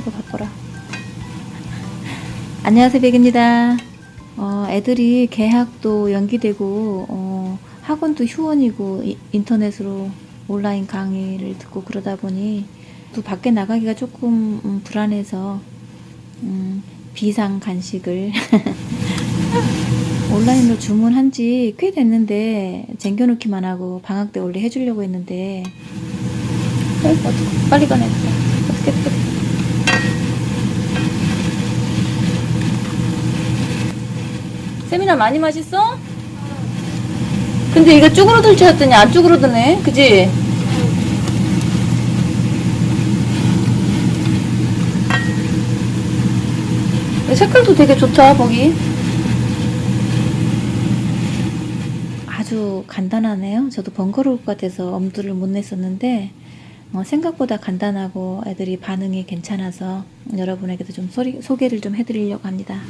아이고 바빠라. 안녕하세요 백입니다. 어, 애들이 개학도 연기되고 어, 학원도 휴원이고 이- 인터넷으로 온라인 강의를 듣고 그러다 보니 또 밖에 나가기가 조금 음, 불안해서 음, 비상 간식을 온라인으로 주문한 지 꽤 됐는데 쟁겨놓기만 하고 방학 때 원래 해주려고 했는데. 빨리 꺼내자 어떻게 어떻게 세미나 많이 맛있어? 근데 이거 쭈그러들지 했더니 안 쭈그러드네 그지? 색깔도 되게 좋다 거기 아주 간단하네요 저도 번거로울 것 같아서 엄두를 못 냈었는데 어, 생각보다 간단하고 애들이 반응이 괜찮아서 여러분에게도 좀 소리, 소개를 좀 해드리려고 합니다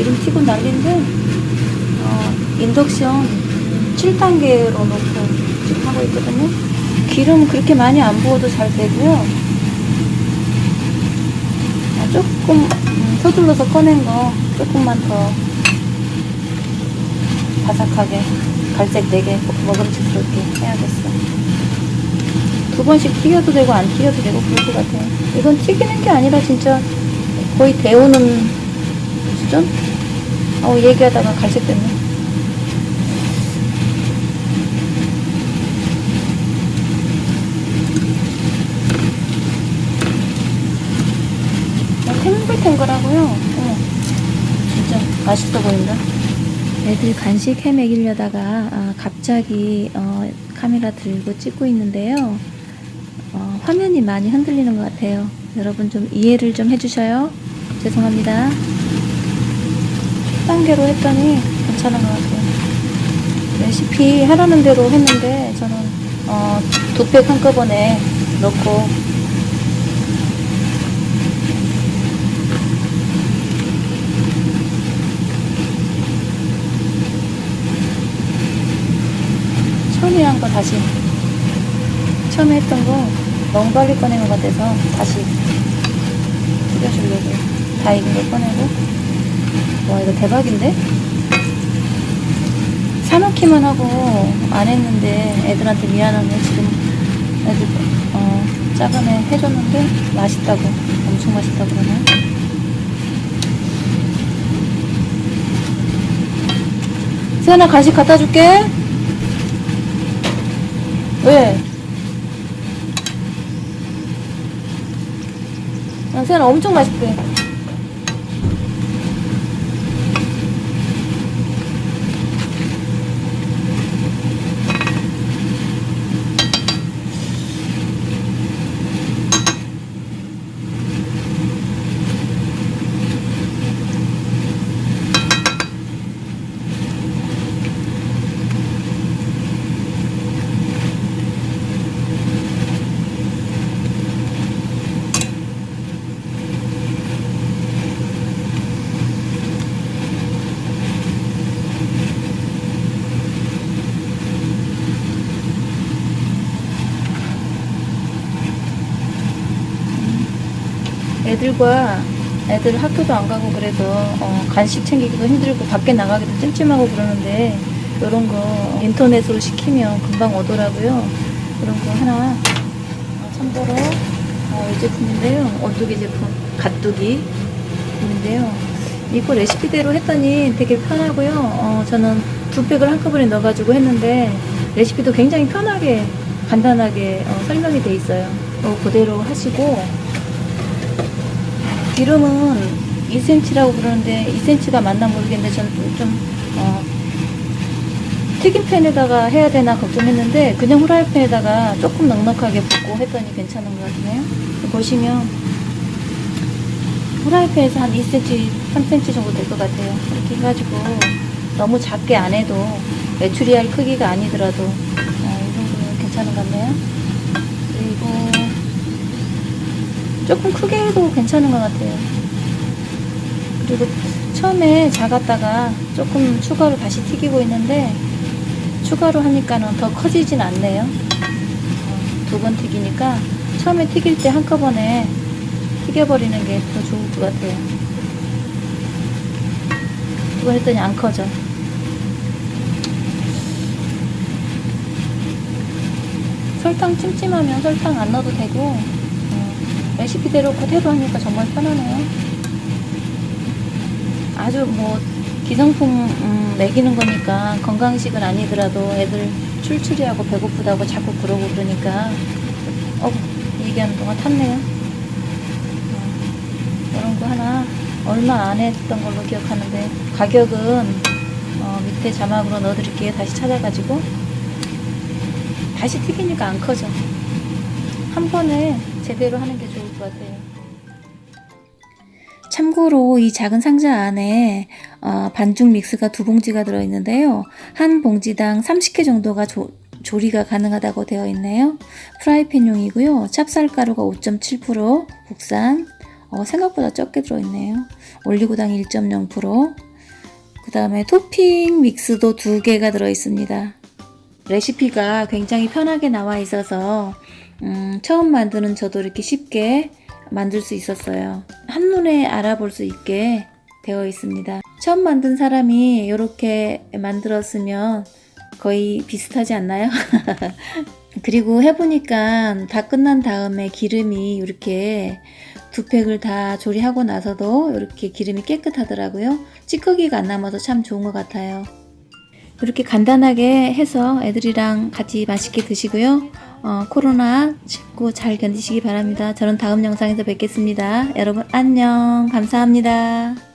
기름 튀고 난리인데 어, 인덕션 7단계로 놓고 지금 하고 있거든요. 기름 그렇게 많이 안 부어도 잘 되고요. 아, 조금 음, 서둘러서 꺼낸 거 조금만 더 바삭하게 갈색 내게 먹음직스럽게 해야겠어. 두 번씩 튀겨도 되고 안 튀겨도 되고 그럴 것 같아요. 이건 튀기는 게 아니라 진짜 거의 데우는 수준? 어 얘기하다가 갈색 됐네. 어, 탱글탱글하고요. 어, 진짜 맛있어 보인다. 애들 간식 해 먹이려다가 아, 갑자기 어, 카메라 들고 찍고 있는데요. 어, 화면이 많이 흔들리는 것 같아요. 여러분 좀 이해를 좀 해주셔요. 죄송합니다 10단계로 했더니 괜찮은 것 같아요. 레시피 하라는 대로 했는데 저는 어, 두팩 한꺼번에 넣고. 처음에 한 거 다시. 처음에 했던 거 너무 빨리 꺼낸 것 같아서 다시. 튀겨주려고. 다 익은 걸 꺼내고 와 이거 대박인데? 사놓기만 하고 안 했는데 애들한테 미안하네 지금 애들 어 작은 애 해줬는데 맛있다고 엄청 맛있다고 그러네 세연아 간식 갖다 줄게 왜? 아, 세연아 엄청 맛있대 애들과 애들 학교도 안 가고 그래서 어, 간식 챙기기도 힘들고 밖에 나가기도 찜찜하고 그러는데 이런 거 인터넷으로 시키면 금방 오더라고요. 이런 거 하나 어, 참고로 어, 이 제품인데요. 오뚜기 제품 갓뚜기인데요. 이거 레시피대로 했더니 되게 편하고요. 어, 저는 두 팩을 한꺼번에 넣어가지고 했는데 레시피도 굉장히 편하게 간단하게 어, 설명이 돼 있어요. 어, 그대로 하시고 기름은 2cm라고 그러는데 2cm가 맞나 모르겠는데 저는 좀, 좀 어, 튀김팬에다가 해야 되나 걱정했는데 그냥 후라이팬에다가 조금 넉넉하게 붓고 했더니 괜찮은 것 같네요. 보시면 후라이팬에서 한 2cm, 3cm 정도 될 것 같아요. 이렇게 해가지고 너무 작게 안 해도 메추리알 크기가 아니더라도 어, 이 정도면 괜찮은 것 같네요. 그리고 조금 크게 해도 괜찮은 것 같아요. 그리고 처음에 작았다가 조금 추가로 다시 튀기고 있는데 추가로 하니까는 더 커지진 않네요. 두 번 튀기니까 처음에 튀길 때 한꺼번에 튀겨버리는 게 더 좋을 것 같아요. 그거 했더니 안 커져. 설탕 찜찜하면 설탕 안 넣어도 되고 어, 레시피대로 그대로 하니까 정말 편하네요. 아주 뭐 기성품 음, 먹이는 거니까 건강식은 아니더라도 애들 출출이하고 배고프다고 자꾸 그러고 그러니까 어 얘기하는 동안 탔네요. 어, 이런 거 하나 얼마 안 했던 걸로 기억하는데 가격은 어, 밑에 자막으로 넣어드릴게요. 다시 찾아가지고 다시 튀기니까 안 커져. 한 번에 제대로 하는 게 좋을 것 같아요. 참고로 이 작은 상자 안에 어, 반죽 믹스가 두 봉지가 들어있는데요. 한 봉지당 30개 정도가 조, 조리가 가능하다고 되어 있네요. 프라이팬용이고요. 찹쌀가루가 5.7% 국산. 어, 생각보다 적게 들어있네요. 올리고당 1.0%. 그 다음에 토핑 믹스도 두 개가 들어있습니다. 레시피가 굉장히 편하게 나와 있어서 음, 처음 만드는 저도 이렇게 쉽게 만들 수 있었어요. 한눈에 알아볼 수 있게 되어 있습니다. 처음 만든 사람이 이렇게 만들었으면 거의 비슷하지 않나요? 그리고 해보니까 다 끝난 다음에 기름이 이렇게 두 팩을 다 조리하고 나서도 이렇게 기름이 깨끗하더라고요. 찌꺼기가 안 남아서 참 좋은 것 같아요. 이렇게 간단하게 해서 애들이랑 같이 맛있게 드시고요. 어, 코로나 19 잘 견디시기 바랍니다. 저는 다음 영상에서 뵙겠습니다. 여러분 안녕. 감사합니다.